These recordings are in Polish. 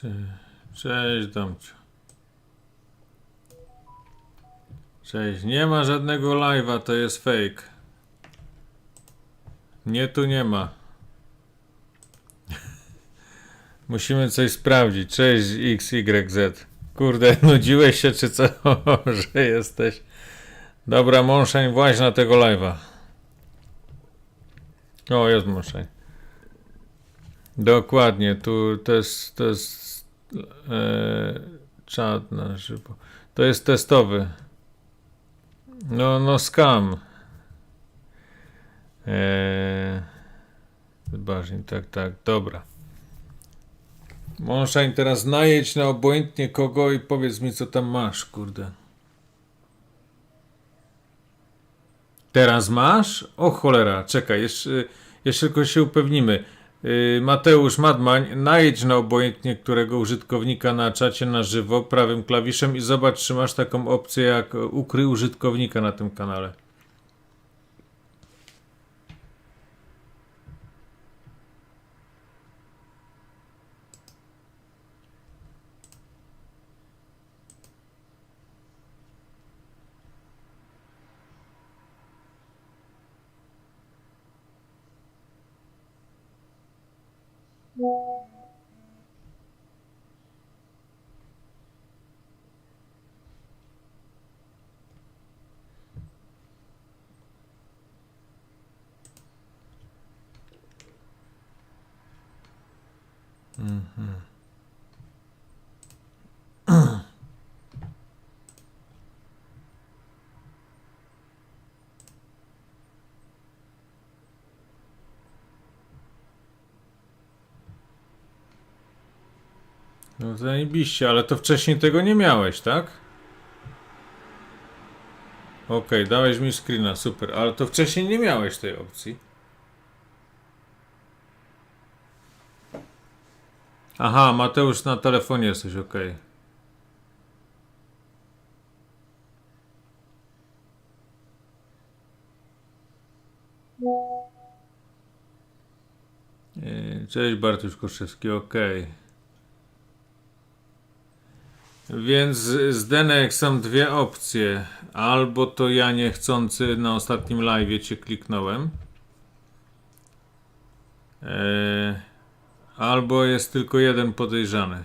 Cze- Cześć Domciu. Cześć. Nie ma żadnego live'a, to jest fake. Nie, tu nie ma. Musimy coś sprawdzić. Cześć XYZ. Kurde, nudziłeś się czy co, że jesteś? Dobra, Mąszań, właź na tego live'a. O, jest Mąszań. Dokładnie, tu to jest, to jest e, czat na żywo. To jest testowy. No, no skam. Eee, tak, tak, dobra. Mąszań, teraz najedź na obojętnie kogo i powiedz mi, co tam masz, kurde. Teraz masz? O cholera, czekaj, jeszcze, jeszcze tylko się upewnimy. Yy, Mateusz Madmań, najedź na obojętnie którego użytkownika na czacie na żywo prawym klawiszem i zobacz, czy masz taką opcję jak ukryj użytkownika na tym kanale. No zajebiście, ale to wcześniej tego nie miałeś, tak? Okej, dałeś mi screena, super, ale to wcześniej nie miałeś tej opcji. Aha, Mateusz na telefonie jesteś, okej. Yy, Cześć Bartusz Koszewski, okej. Więc z Denek są dwie opcje. Albo to ja niechcący na ostatnim live cię kliknąłem. Eee, albo jest tylko jeden podejrzany.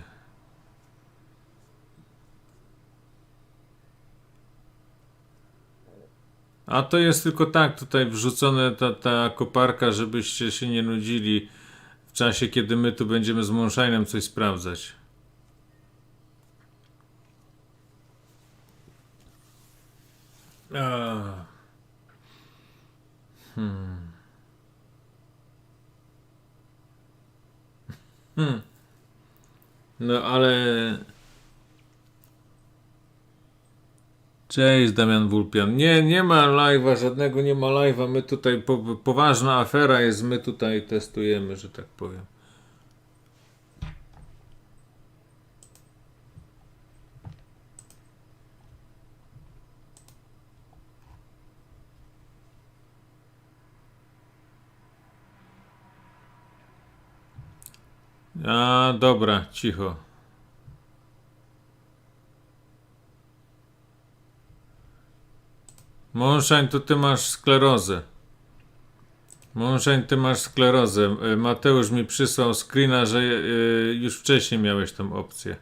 A to jest tylko tak tutaj wrzucone ta, ta koparka, żebyście się nie nudzili w czasie, kiedy my tu będziemy z Monshinem coś sprawdzać. A. Hmm. Hmm. No ale. Cześć Damian Wulpian. Nie, nie ma live'a, żadnego nie ma live'a. My tutaj, po, poważna afera jest, my tutaj testujemy, że tak powiem. A, dobra, cicho. Mąszań, to ty masz sklerozę. Mąszań, ty masz sklerozę. E, Mateusz mi przysłał screena, że e, już wcześniej miałeś tą opcję.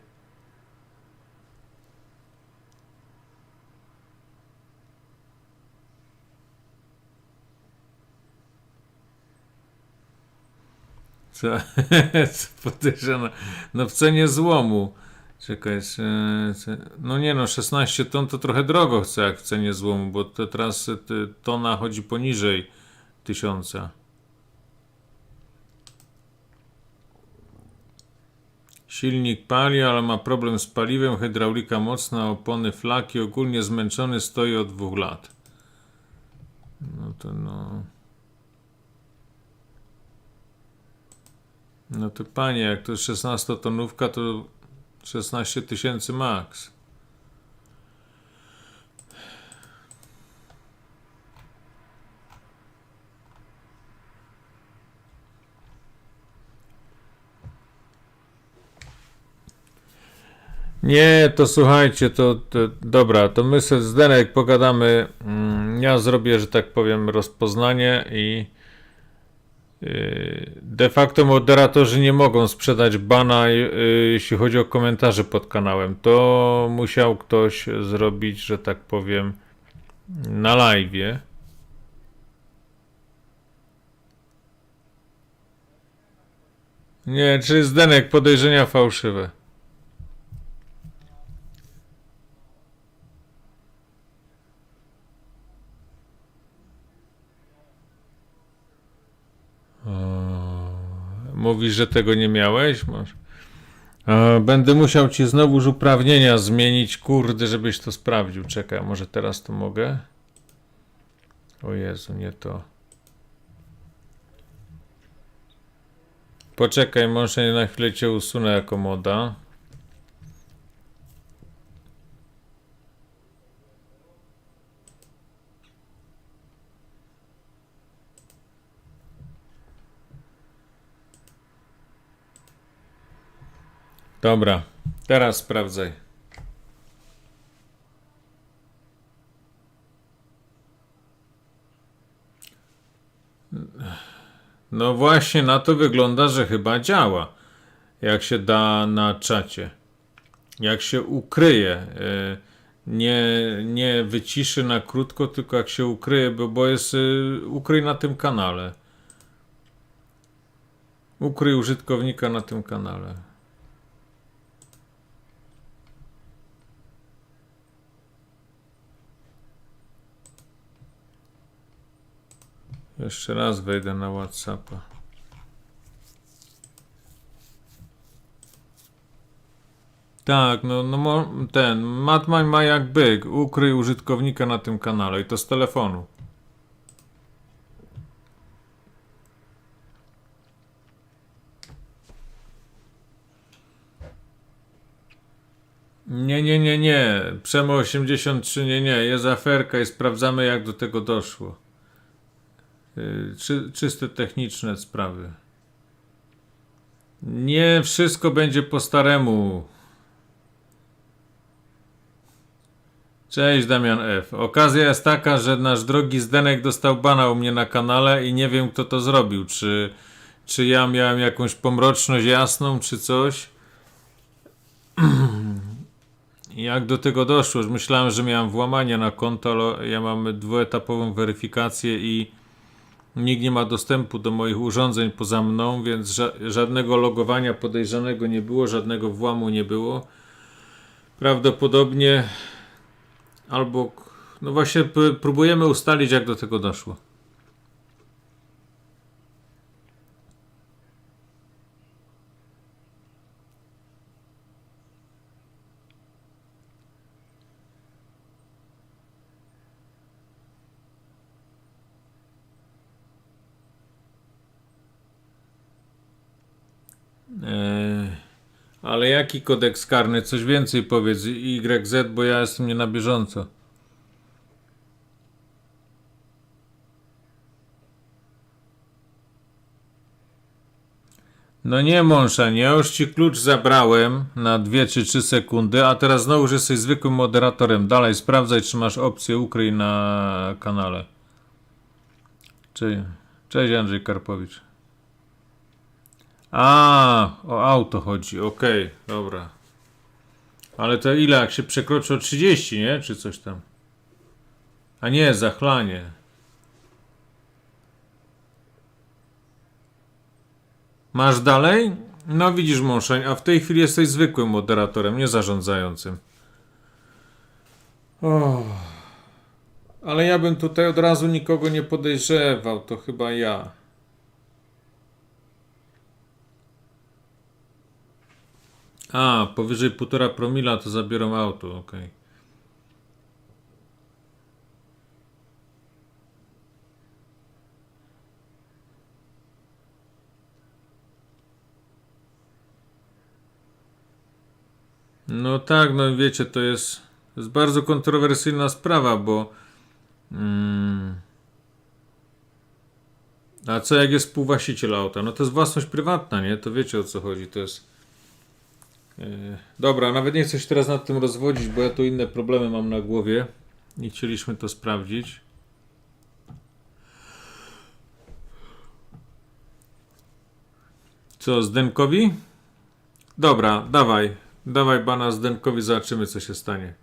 Co? Co? No w cenie złomu. Czekaj, no nie no, 16 ton to trochę drogo chcę jak w cenie złomu, bo to teraz e, te- tona chodzi poniżej tysiąca. Silnik pali, ale ma problem z paliwem, hydraulika mocna, opony flaki, ogólnie zmęczony, stoi od dwóch lat. No to no... No to panie, jak to jest 16 tonówka, to 16 tysięcy max. Nie, to słuchajcie, to, to dobra, to my sobie z Denek pogadamy. Mm, Ja zrobię, że tak powiem, rozpoznanie i de facto moderatorzy nie mogą sprzedać bana, yy, jeśli chodzi o komentarze pod kanałem. To musiał ktoś zrobić, że tak powiem, na live'ie. Nie, czy Zdenek podejrzenia fałszywe. Mówisz, że tego nie miałeś? Masz. Będę musiał ci znowuż uprawnienia zmienić, kurde, żebyś to sprawdził. Czekaj, może teraz to mogę? O Jezu, nie to. Poczekaj, może na chwilę cię usunę jako moda. Dobra, teraz sprawdzaj. No właśnie na to wygląda, że chyba działa. Jak się da na czacie. Jak się ukryje. y, Nie, nie wyciszy na krótko, tylko jak się ukryje, bo, bo jest y, ukryj na tym kanale. Ukryj użytkownika na tym kanale. Jeszcze raz wejdę na Whatsappa. Tak, no, no ten Matman ma jak byk. Ukryj użytkownika na tym kanale i to z telefonu. Nie, nie, nie, nie. Przemo 83, nie, nie. Jest aferka i sprawdzamy jak do tego doszło. Y, Czy, czyste techniczne sprawy. Nie wszystko będzie po staremu. Cześć Damian F. Okazja jest taka, że nasz drogi Zdenek dostał bana u mnie na kanale i nie wiem kto to zrobił. Czy, czy ja miałem jakąś pomroczność jasną, czy coś. Jak do tego doszło? Myślałem, że miałem włamanie na konto, ale ja mam dwuetapową weryfikację i Nikt nie ma dostępu do moich urządzeń poza mną, więc ża- żadnego logowania podejrzanego nie było, żadnego włamu nie było. Prawdopodobnie albo. No właśnie, próbujemy ustalić, jak do tego doszło. Ale jaki kodeks karny? Coś więcej powiedz. YZ, bo ja jestem nie na bieżąco. No nie, Mąsza, nie. Już ci klucz zabrałem na 2 czy 3 sekundy, a teraz znowu, że jesteś zwykłym moderatorem. Dalej sprawdzaj, czy masz opcję ukryj na kanale. Cześć, Cześć Andrzej Karpowicz. A, o auto chodzi, okej, dobra. Ale to ile, jak się przekroczy o 30, nie? Czy coś tam? A nie, zachlanie. Masz dalej? No widzisz, Mąszeń, a w tej chwili jesteś zwykłym moderatorem, nie zarządzającym. O. Ale ja bym tutaj od razu nikogo nie podejrzewał, to chyba ja. A, powyżej 1,5 promila to zabiorą auto, okej. No tak, no wiecie, to jest, to jest bardzo kontrowersyjna sprawa, bo. Mm, a co jak jest współwłaściciel auta? No to jest własność prywatna, nie? To wiecie o co chodzi. To jest. Yy, Dobra, nawet nie chcę się teraz nad tym rozwodzić, bo ja tu inne problemy mam na głowie i chcieliśmy to sprawdzić. Co, Zdenkowi? Dobra, dawaj. Dawaj bana Zdenkowi, zobaczymy co się stanie.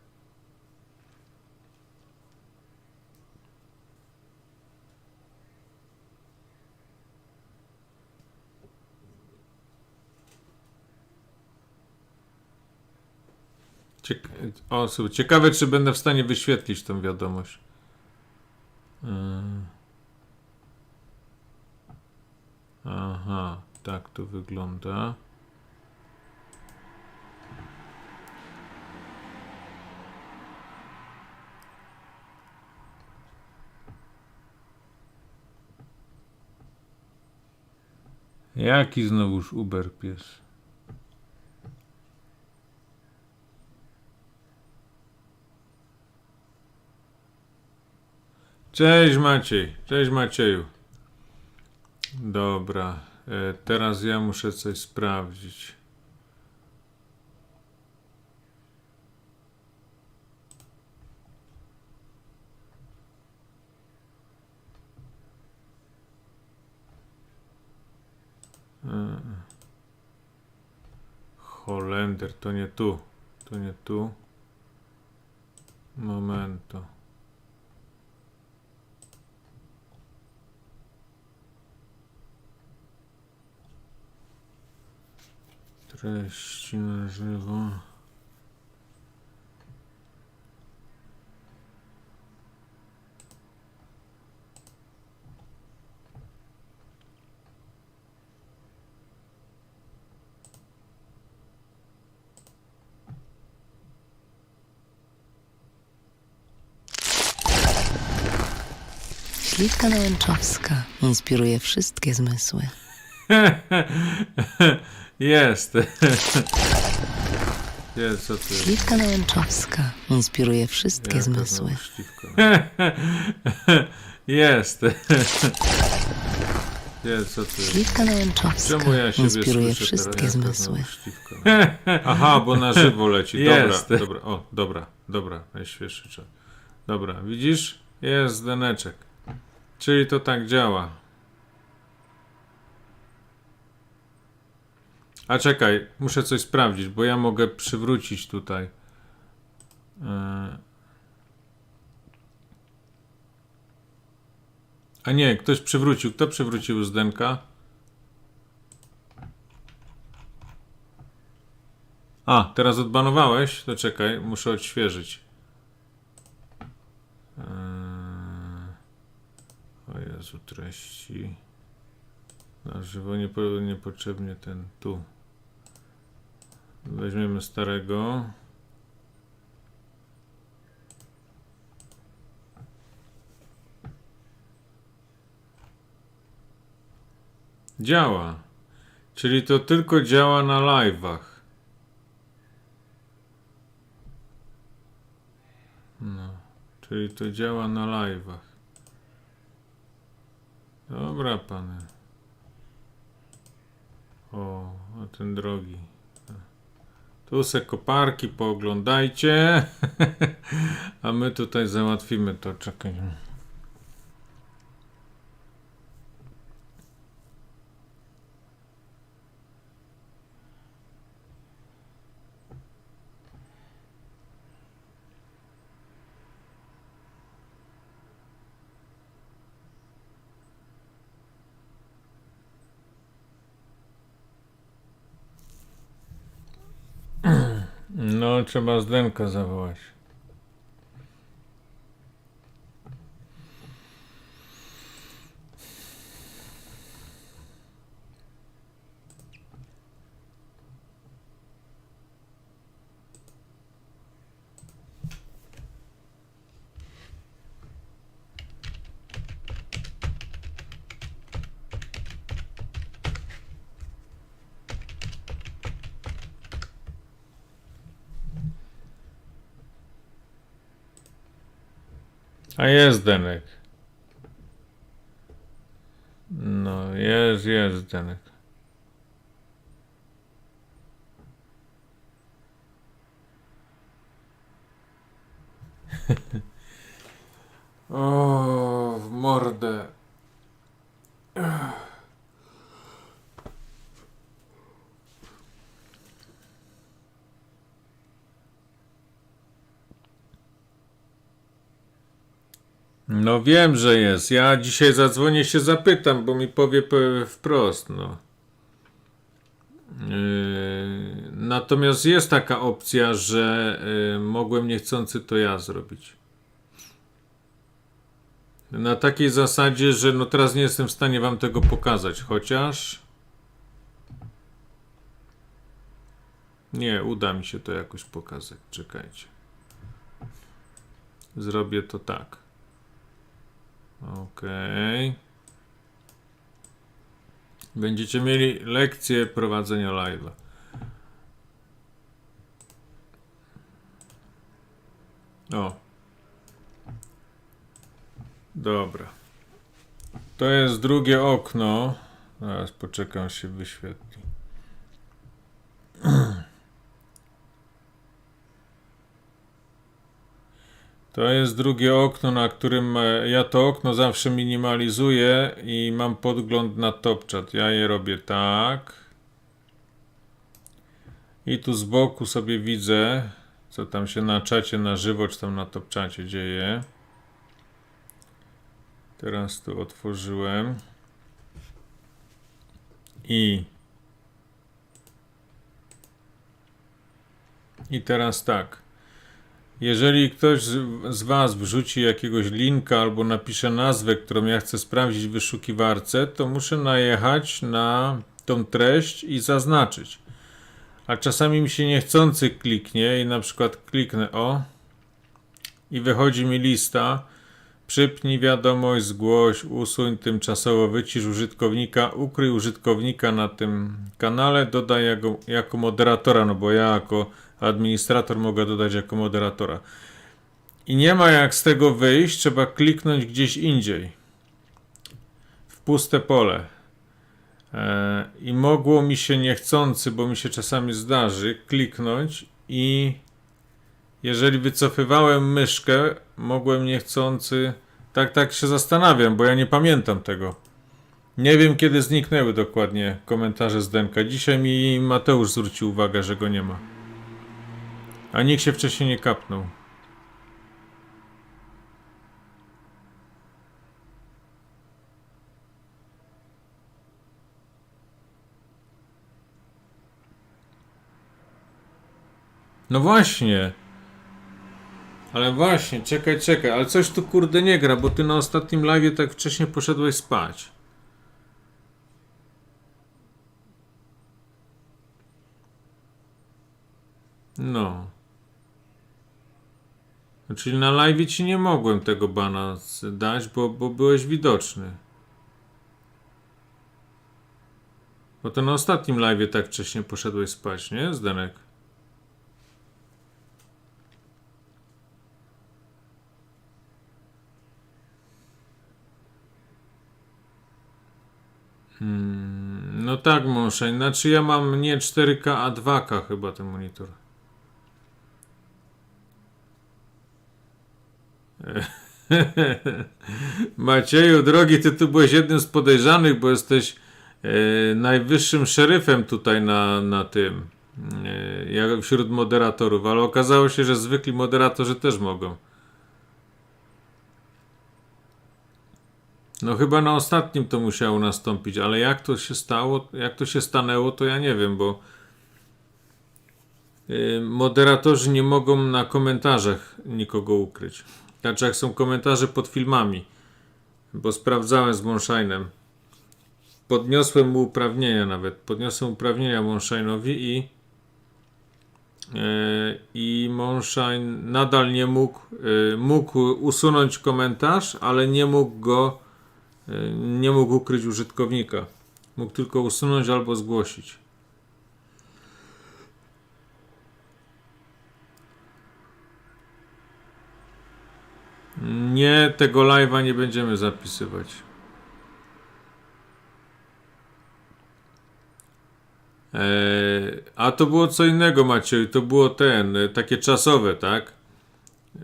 O, słuchaj, ciekawe, czy będę w stanie wyświetlić tą wiadomość. Yy. Aha, tak to wygląda. Jaki znowuż Uber pies? Cześć Maciej, cześć Macieju. Dobra, e, teraz ja muszę coś sprawdzić. E, Holender, to nie tu, to nie tu. Momento. Treści na żywo. Śliwka nałęczowska inspiruje wszystkie zmysły. Jest. Jest, co ty? Śliwka nałęczowska inspiruje wszystkie Jaka zmysły. znowu śliwka? Jest. Jest, co ty? Śliwka nałęczowska Czemu ja siebie inspiruje słyszę wszystkie teraz? Jaka zmysły. znowu śliwka? Aha, bo na żywo leci. Dobra, Jest. dobra, o, dobra, dobra, najświeższy czas. Dobra, widzisz? Jest deneczek. Czyli to tak działa. A czekaj, muszę coś sprawdzić, bo ja mogę przywrócić tutaj. E. A nie, ktoś przywrócił. Kto przywrócił z Denka? A, teraz odbanowałeś? To czekaj, muszę odświeżyć. Eee... O Jezu, treści. Na żywo niepo, niepotrzebnie ten tu. Weźmiemy starego. Działa. Czyli to tylko działa na live'ach. No, czyli to działa na live'ach. Dobra, panie. O, a ten drogi. Tu se koparki pooglądajcie. A my tutaj załatwimy to. Czekaj. No, trzeba Zdenka zawołać. A jest Denek. No, jest, jest Denek. o, w mordę. No wiem, że jest. Ja dzisiaj zadzwonię się zapytam, bo mi powie wprost, no. Yy, natomiast jest taka opcja, że yy, mogłem niechcący to ja zrobić. Na takiej zasadzie, że no teraz nie jestem w stanie wam tego pokazać, chociaż nie, uda mi się to jakoś pokazać. Czekajcie. Zrobię to tak. Okej. Będziecie mieli lekcję prowadzenia live'a. O. Dobra. To jest drugie okno. Zaraz poczekam, się wyświetli. To jest drugie okno, na którym e, ja to okno zawsze minimalizuję i mam podgląd na TopChat. Ja je robię tak. I tu z boku sobie widzę, co tam się na czacie na żywo, czy tam na TopChacie dzieje. Teraz tu otworzyłem. I I teraz tak. Jeżeli ktoś z, Was wrzuci jakiegoś linka albo napisze nazwę, którą ja chcę sprawdzić w wyszukiwarce, to muszę najechać na tą treść i zaznaczyć. A czasami mi się niechcący kliknie i na przykład kliknę o i wychodzi mi lista. Przypnij wiadomość, zgłoś, usuń tymczasowo, wycisz użytkownika, ukryj użytkownika na tym kanale, dodaj jako, jako moderatora, no bo ja jako administrator mogę dodać jako moderatora. I nie ma jak z tego wyjść, trzeba kliknąć gdzieś indziej. W puste pole. E, I mogło mi się niechcący, bo mi się czasami zdarzy, kliknąć i jeżeli wycofywałem myszkę, mogłem niechcący. Tak, tak się zastanawiam, bo ja nie pamiętam tego. Nie wiem, kiedy zniknęły dokładnie komentarze z Denka. Dzisiaj mi Mateusz zwrócił uwagę, że go nie ma. A nikt się wcześniej nie kapnął. No właśnie. Ale właśnie, czekaj, czekaj, ale coś tu kurde nie gra, bo ty na ostatnim live tak wcześnie poszedłeś spać. No. Czyli na live ci nie mogłem tego bana dać, bo, bo byłeś widoczny. Bo to na ostatnim live tak wcześnie poszedłeś spać, nie? Zdenek. Hmm, no tak, Monszeń. Znaczy ja mam nie 4K, a 2K chyba ten monitor. Macieju, drogi, ty tu byłeś jednym z podejrzanych, bo jesteś e, najwyższym szeryfem tutaj na, na tym, e, jak wśród moderatorów, ale okazało się, że zwykli moderatorzy też mogą. No chyba na ostatnim to musiało nastąpić, ale jak to się stało, jak to się stanęło, to ja nie wiem, bo y, moderatorzy nie mogą na komentarzach nikogo ukryć. Znaczy jak są komentarze pod filmami, bo sprawdzałem z Monshine'em. Podniosłem mu uprawnienia nawet, podniosłem uprawnienia Monshine'owi i y, i Monshine nadal nie mógł, y, mógł usunąć komentarz, ale nie mógł go Y, nie mógł ukryć użytkownika. Mógł tylko usunąć albo zgłosić. Nie, tego live'a nie będziemy zapisywać. Eee, a to było co innego, Maciej. To było ten, e, takie czasowe, tak?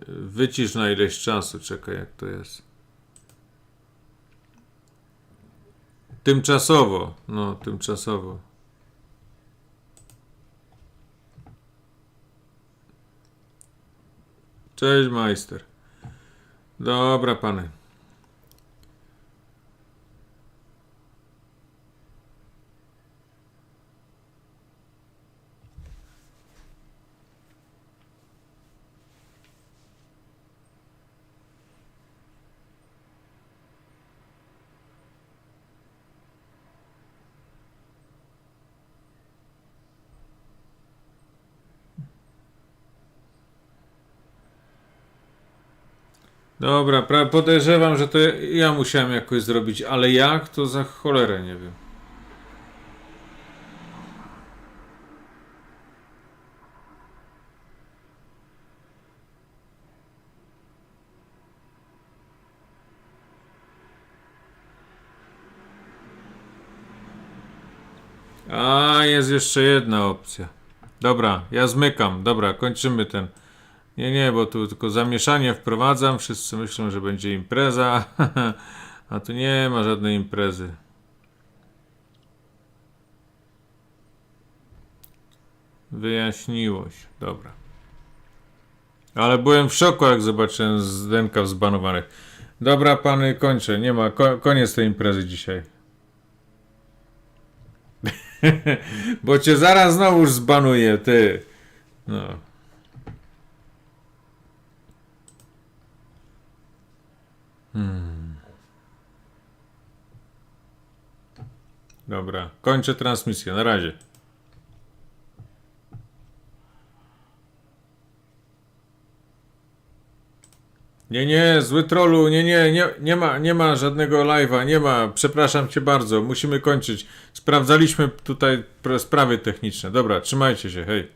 Wycisz na ileś czasu, czekaj jak to jest. Tymczasowo, no tymczasowo. Cześć majster. Dobra pany. Dobra, pra- podejrzewam, że to ja, ja musiałem jakoś zrobić, ale jak to za cholerę nie wiem. A, jest jeszcze jedna opcja. Dobra, ja zmykam. Dobra, kończymy ten. Nie, nie, bo tu tylko zamieszanie wprowadzam. Wszyscy myślą, że będzie impreza, a tu nie ma żadnej imprezy. Wyjaśniło się. Dobra. Ale byłem w szoku, jak zobaczyłem Zdenka zbanowanych. Dobra, pany, kończę. Nie ma, ko koniec tej imprezy dzisiaj. Bo cię zaraz znowu zbanuję, ty. No. Dobra, kończę transmisję. Na razie. Nie, nie, zły trollu, nie, nie, nie, nie ma, nie ma żadnego live'a, nie ma, przepraszam cię bardzo, musimy kończyć. Sprawdzaliśmy tutaj pr- sprawy techniczne. Dobra, trzymajcie się, hej.